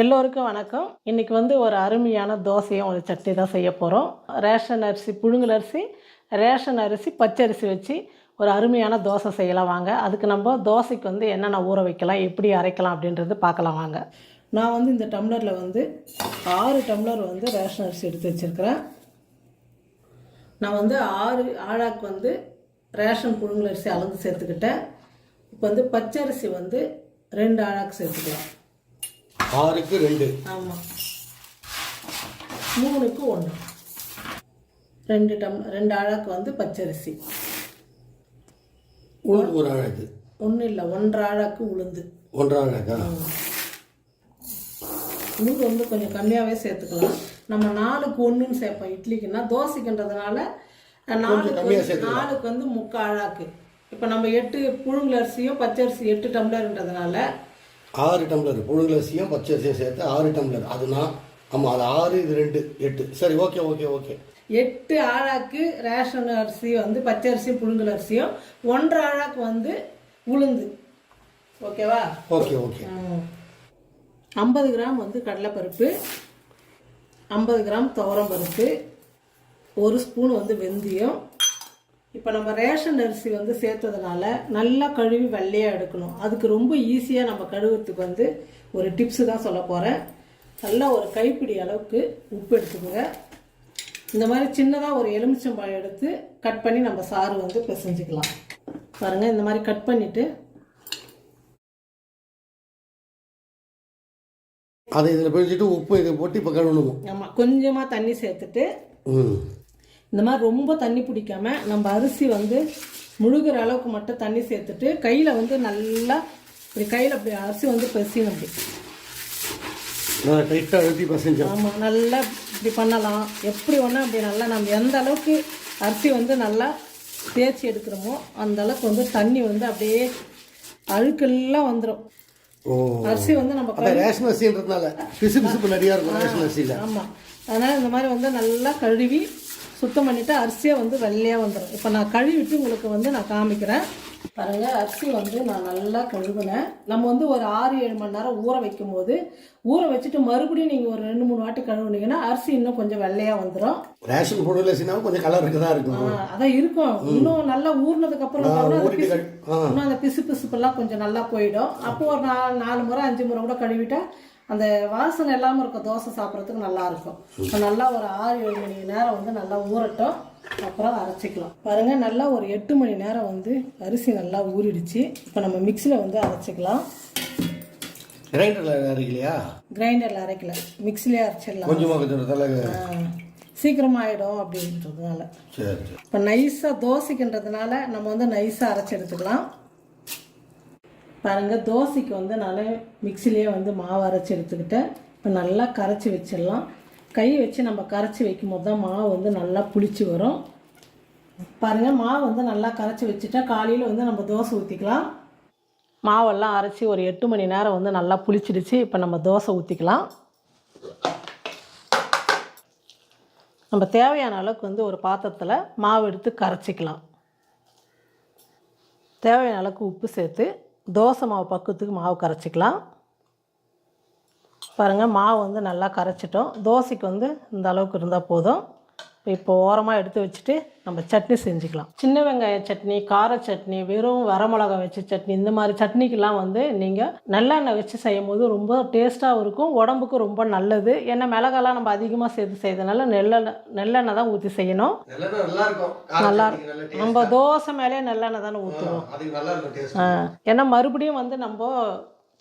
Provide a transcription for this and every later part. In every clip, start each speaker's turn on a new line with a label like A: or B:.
A: எல்லோருக்கும் வணக்கம். இன்றைக்கி வந்து ஒரு அருமையான தோசையும் ஒரு சட்னி தான் செய்ய போகிறோம் ரேஷன் அரிசி புழுங்கல் அரிசி ரேஷன் அரிசி பச்சரிசி வச்சு ஒரு அருமையான தோசை செய்யலாம் வாங்க. அதுக்கு நம்ம தோசைக்கு வந்து என்னென்ன ஊற வைக்கலாம் எப்படி அரைக்கலாம் அப்படின்றது பார்க்கலாம் வாங்க. நான் வந்து இந்த டம்ளரில் வந்து ஆறு டம்ளர் வந்து ரேஷன் அரிசி எடுத்து வச்சுருக்கிறேன். நான் வந்து ஆறு ஆழாக்கு வந்து ரேஷன் புழுங்கல் அரிசி அளந்து சேர்த்துக்கிட்டேன். இப்போ வந்து பச்சரிசி வந்து ரெண்டு ஆழாக்கு சேர்த்துக்கலாம்.
B: ஆறுக்கு ரெண்டு.
A: ஆமாம் மூணுக்கு ஒன்று ரெண்டு டம் ரெண்டு அழகு வந்து பச்சரிசி.
B: உளுந்து ஒரு அழகு
A: ஒன்றும் இல்லை ஒன்றரை அழகு உளுந்து.
B: ஒன்றரை அழகா
A: உளுந்து வந்து கொஞ்சம் கம்மியாகவே சேர்த்துக்கலாம். நம்ம நாலுக்கு ஒன்றுன்னு சேர்ப்போம். இட்லிக்குன்னா தோசைக்குன்றதுனால நாலுக்கு நாலுக்கு வந்து முக்கால் அழகு இப்போ நம்ம எட்டு புழுங்கல் அரிசியும் பச்சரிசி எட்டு டம்ளர்ன்றதுனால
B: ஆறு டம்ளர் புழுங்கலரிசியும் பச்சரிசியும் சேர்த்து ஆறு டம்ளர். அதுனா ஆமாம் அது ஆறு இது ரெண்டு எட்டு. சரி ஓகே ஓகே ஓகே.
A: எட்டு ஆழாக்கு ரேஷன் அரிசி வந்து பச்சரிசியும் புழுங்கல் அரிசியும் ஒன்றரை ஆழாக்கு வந்து உளுந்து. ஓகேவா?
B: Okay okay.
A: ஐம்பது கிராம் வந்து கடலைப்பருப்பு ஐம்பது கிராம் துவரம் பருப்பு ஒரு ஸ்பூன் வந்து வெந்தயம் இப்போ நம்ம ரேஷன் அரிசி வந்து சேர்த்ததுனால நல்லா கழுவி வெள்ளையாக எடுக்கணும். அதுக்கு ரொம்ப ஈஸியாக நம்ம கழுவுறதுக்கு வந்து ஒரு டிப்ஸு தான் சொல்ல போகிறேன் நல்லா ஒரு கைப்பிடி அளவுக்கு உப்பு எடுத்துக்கோங்க. இந்த மாதிரி சின்னதாக ஒரு எலுமிச்சம்பழம் எடுத்து கட் பண்ணி நம்ம சாறு வந்து பிசைஞ்சுக்கலாம். பாருங்கள் இந்த மாதிரி கட் பண்ணிவிட்டு
B: அதை இதில் பிடிச்சிட்டு உப்பு இதை போட்டு இப்போ கழுவணும்?
A: ஆமாம் கொஞ்சமாக தண்ணி சேர்த்துட்டு இந்த மாதிரி ரொம்ப தண்ணி பிடிக்காம நம்ம அரிசி வந்து முழுகிற அளவுக்கு மட்டும் தண்ணி சேர்த்துட்டு கையில் வந்து நல்லா இப்படி கையில் அப்படி அரிசி வந்து பெசியணும் அப்படி ஆமாம் நல்லா இப்படி பண்ணலாம். எப்படி வேணால் அப்படி நல்லா நம்ம எந்த அளவுக்கு அரிசி வந்து நல்லா தேய்ச்சி எடுக்கிறோமோ அந்த அளவுக்கு வந்து தண்ணி வந்து அப்படியே அழுக்கெல்லாம் வந்துடும் அரிசி வந்து நம்ம
B: ரேஷன் அரிசின்றதுனால பிசு பிசுப்பு நிறையா இருக்கும் ரேஷன் அரிசியில்.
A: ஆமாம் அதனால் இந்த மாதிரி வந்து நல்லா கழுவி சுத்தம் பண்ணிவிட்டு அரிசியை வந்து வெள்ளையாக வந்துடும் இப்போ நான் கழுவிட்டு உங்களுக்கு வந்து நான் காமிக்கிறேன். பாருங்கள் அரிசி வந்து நான் நல்லா கழுவினேன். நம்ம வந்து ஒரு ஆறு ஏழு மணி நேரம் ஊற வைக்கும் போது ஊற வச்சுட்டு மறுபடியும் நீங்கள் ஒரு ரெண்டு மூணு வாட்டி கழுவுனீங்கன்னா அரிசி இன்னும் கொஞ்சம் வெள்ளையாக வந்துடும்
B: ரேஷன் புழுங்கலரிசினாவும் கொஞ்சம் கலர் இருக்கு தான் இருக்கும்
A: அதான் இருக்கும். இன்னும் நல்லா ஊறினதுக்கு அப்புறம் இன்னும் அந்த பிசு பிசுப்பெல்லாம் கொஞ்சம் நல்லா போயிடும். அப்போ ஒரு நாலு நாலு முறை அஞ்சு முறை கூட கழுவிட்டா அந்த வாசனை இல்லாமல் இருக்கும் தோசை சாப்பிட்றதுக்கு நல்லா இருக்கும். இப்போ நல்லா ஒரு ஆறு ஏழு மணி நேரம் வந்து நல்லா ஊறட்டும். அப்புறம் அரைச்சிக்கலாம். பாருங்க நல்லா ஒரு எட்டு மணி நேரம் வந்து அரிசி நல்லா ஊறிடுச்சு. இப்போ நம்ம மிக்சியில் வந்து அரைச்சிக்கலாம்.
B: கிரைண்டரில் அரைக்கலையா?
A: கிரைண்டரில் அரைக்கல. மிக்சிலே அரைச்சிடலாம்.
B: கொஞ்சமாக
A: சீக்கிரமாக ஆகிடும் அப்படின்றதுனால.
B: சரி
A: இப்போ நைஸாக தோசைக்குன்றதுனால நம்ம வந்து நைஸாக அரைச்சி எடுத்துக்கலாம். பாருங்கள் தோசைக்கு வந்து நான் மிக்சிலேயே வந்து மாவு அரைச்சி எடுத்துக்கிட்டேன். இப்போ நல்லா கரைச்சி வச்சிடலாம். கை வச்சு நம்ம கரைச்சி வைக்கும் போது தான் மாவு வந்து நல்லா புளிச்சு வரும். பாருங்கள் மாவு வந்து நல்லா கரைச்சி வச்சுட்டா காலையில் வந்து நம்ம தோசை ஊற்றிக்கலாம் மாவெல்லாம் அரைச்சி ஒரு எட்டு மணி நேரம் வந்து நல்லா புளிச்சிடுச்சு. இப்போ நம்ம தோசை ஊற்றிக்கலாம் நம்ம தேவையான அளவுக்கு வந்து ஒரு பாத்திரத்தில் மாவு எடுத்து கரைச்சிக்கலாம். தேவையான அளவுக்கு உப்பு சேர்த்து தோசை மாவு பக்குவத்துக்கு மாவு கரைச்சிக்கலாம். பாருங்கள் மாவு வந்து நல்லா கரைச்சிட்டோம். தோசைக்கு வந்து இந்த அளவுக்கு இருந்தால் போதும். இப்போ ஓரமாக எடுத்து வச்சுட்டு நம்ம சட்னி செஞ்சுக்கலாம். சின்ன வெங்காய சட்னி கார சட்னி வெறும் வரமிளகா வச்ச சட்னி இந்த மாதிரி சட்னிக்கெல்லாம் வந்து நீங்கள் நல்லெண்ணெய் வச்சு செய்யும் போது ரொம்ப டேஸ்ட்டாகவும் இருக்கும் உடம்புக்கும் ரொம்ப நல்லது. ஏன்னா மிளகாலாம் நம்ம அதிகமாக சேர்த்து செய்யறதுனால நெல்லெண்ணெய் நெல்லெண்ணெய் தான் ஊற்றி செய்யணும்.
B: நல்லா இருக்கும்.
A: நல்லா நம்ம தோசை மேலே நல்லெண்ணெய் தானே ஊற்றுவோம் ஏன்னா மறுபடியும் வந்து நம்ம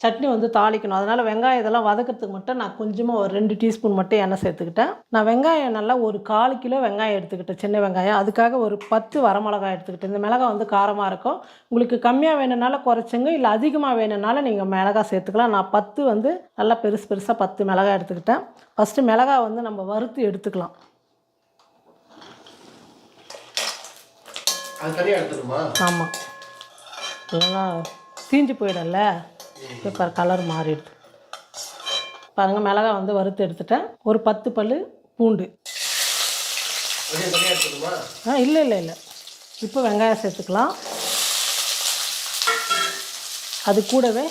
A: சட்னி வந்து தாளிக்கணும். அதனால் வெங்காயம் இதெல்லாம் வதக்கிறதுக்கு மட்டும் நான் கொஞ்சமாக ஒரு ரெண்டு டீஸ்பூன் மட்டும் எண்ணெய் சேர்த்துக்கிட்டேன். நான் வெங்காயம் நல்லா ஒரு கால் கிலோ வெங்காயம் எடுத்துக்கிட்டேன் சின்ன வெங்காயம். அதுக்காக ஒரு பத்து வரமிளகாய் எடுத்துக்கிட்டேன். இந்த மிளகாய் வந்து காரமாக இருக்கும். உங்களுக்கு கம்மியாக வேணும்னால குறைச்சுங்க. இல்லை அதிகமாக வேணும்னால நீங்கள் மிளகாய் சேர்த்துக்கலாம். நான் பத்து வந்து நல்லா பெருசு பெருசாக பத்து மிளகாய் எடுத்துக்கிட்டேன். ஃபஸ்ட்டு மிளகாய் வந்து நம்ம வறுத்து எடுத்துக்கலாம். ஆமாம் இல்லைன்னா தீஞ்சு போயிடும்ல. இப்போ கலர் மாறிடுது. பாருங்கள் மிளகாய் வந்து வறுத்து எடுத்துட்டேன். ஒரு பத்து பல் பூண்டு. ஆ இல்லை இல்லை இல்லை. இப்போ வெங்காயம் சேர்த்துக்கலாம். அது கூடவே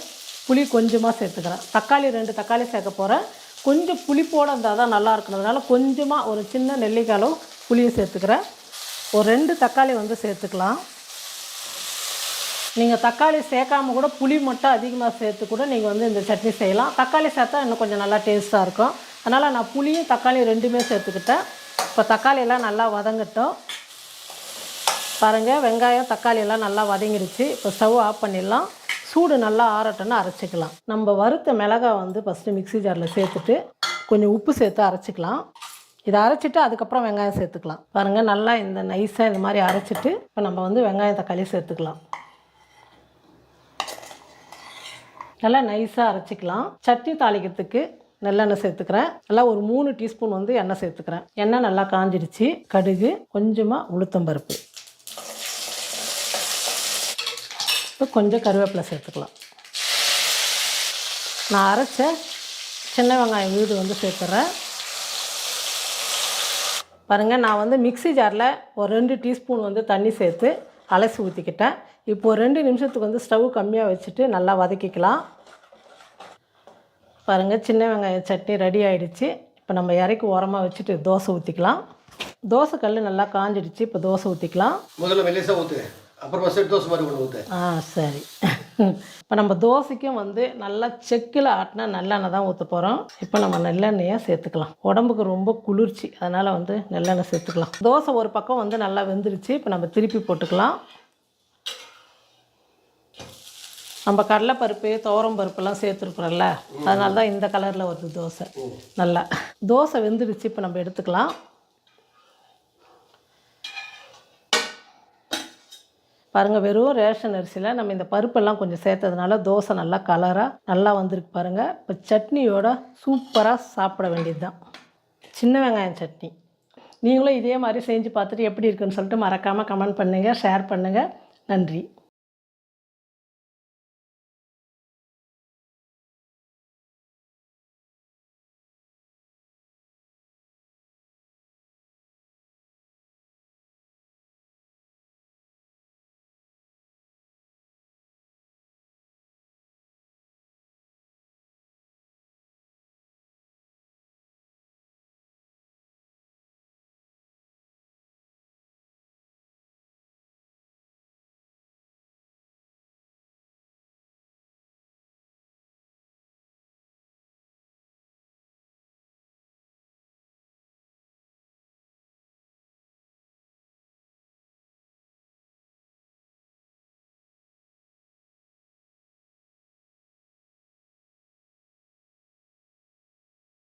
A: புளி கொஞ்சமாக சேர்த்துக்கிறேன். தக்காளி ரெண்டு தக்காளி சேர்க்க போகிறேன் கொஞ்சம் புளிப்போடு இருந்தால் தான் நல்லா இருக்கிறதுனால கொஞ்சமாக ஒரு சின்ன நெல்லிக்காயும் புளியும் சேர்த்துக்கிறேன். ஒரு ரெண்டு தக்காளி வந்து சேர்த்துக்கலாம். நீங்கள் தக்காளி சேர்க்காம கூட புளி மட்டும் அதிகமாக சேர்த்து கூட நீங்கள் வந்து இந்த சட்னி செய்யலாம். தக்காளி சேர்த்தா இன்னும் கொஞ்சம் நல்லா டேஸ்ட்டாக இருக்கும். அதனால் நான் புளியும் தக்காளி ரெண்டுமே சேர்த்துக்கிட்டேன். இப்போ தக்காளியெல்லாம் நல்லா வதங்கட்டும். பாருங்கள் வெங்காயம் தக்காளியெல்லாம் நல்லா வதங்கிடுச்சு இப்போ ஸ்டவ் ஆஃப் பண்ணிடலாம். சூடு நல்லா ஆறட்டும்னு அரைச்சிக்கலாம். நம்ம வறுத்த மிளகாய் வந்து ஃபஸ்ட்டு மிக்ஸி ஜாரில் சேர்த்துட்டு கொஞ்சம் உப்பு சேர்த்து அரைச்சிக்கலாம். இதை அரைச்சிட்டு அதுக்கப்புறம் வெங்காயம் சேர்த்துக்கலாம். பாருங்கள் நல்லா இந்த நைஸாக இந்த மாதிரி அரைச்சிட்டு இப்போ நம்ம வந்து வெங்காயம் தக்காளி சேர்த்துக்கலாம். நல்லா நைஸாக அரைச்சிக்கலாம். சட்னி தாளிக்கிறதுக்கு நல்லெண்ணெய் சேர்த்துக்கிறேன். நல்லா ஒரு மூணு டீஸ்பூன் வந்து எண்ணெய் சேர்த்துக்கிறேன். எண்ணெய் நல்லா காஞ்சிடுச்சு கடுகு கொஞ்சமாக உளுத்தம்பருப்பு. இப்போ கொஞ்சம் கருவேப்பிலை சேர்த்துக்கலாம். நான் அரைச்ச சின்ன வெங்காயம் வீடு வந்து சேர்த்துறேன். பாருங்கள் நான் வந்து மிக்ஸி ஜாரில் ஒரு ரெண்டு டீஸ்பூன் வந்து தண்ணி சேர்த்து அலசி ஊற்றிக்கிட்டேன் இப்போ ஒரு ரெண்டு நிமிஷத்துக்கு வந்து ஸ்டவ் கம்மியாக வச்சுட்டு நல்லா வதக்கிக்கலாம். பாருங்கள் சின்ன வெங்காய சட்னி ரெடி ஆயிடுச்சு. இப்போ நம்ம இறக்கி உரமாக வச்சுட்டு தோசை ஊற்றிக்கலாம் தோசை கல் நல்லா காஞ்சிடுச்சு இப்போ தோசை ஊற்றிக்கலாம்
B: முதல்ல மெல்லிசா ஊற்று அப்புறமா செட் தோசை மாதிரி ஒன்று ஊற்று
A: ஆ சரி. இப்போ நம்ம தோசைக்கும் வந்து நல்லா செக்கில் ஆட்டினா நல்லெண்ணெய் தான் ஊற்ற போகிறோம் இப்போ நம்ம நல்லெண்ணெயை சேர்த்துக்கலாம். உடம்புக்கு ரொம்ப குளிர்ச்சி அதனால் வந்து நல்லெண்ணெய் சேர்த்துக்கலாம். தோசை ஒரு பக்கம் வந்து நல்லா வெந்துருச்சு இப்போ நம்ம திருப்பி போட்டுக்கலாம். நம்ம கடலைப்பருப்பு துவரம் பருப்புலாம் சேர்த்துருக்குறோம்ல. அதனால தான் இந்த கலரில் வருது தோசை. நல்லா. தோசை வெந்துருச்சு இப்போ நம்ம எடுத்துக்கலாம். பாருங்கள் வெறும் ரேஷன் அரிசியில் நம்ம இந்த பருப்பெல்லாம் கொஞ்சம் சேர்த்ததுனால தோசை நல்லா கலராக நல்லா வந்திருக்கு பாருங்கள் இப்போ சட்னியோட சூப்பராக சாப்பிட வேண்டியது தான் சின்ன வெங்காயம் சட்னி. நீங்களும் இதே மாதிரி செஞ்சு பார்த்துட்டு எப்படி இருக்குன்னு சொல்லிட்டு மறக்காமல் கமெண்ட் பண்ணுங்கள் ஷேர் பண்ணுங்கள் நன்றி.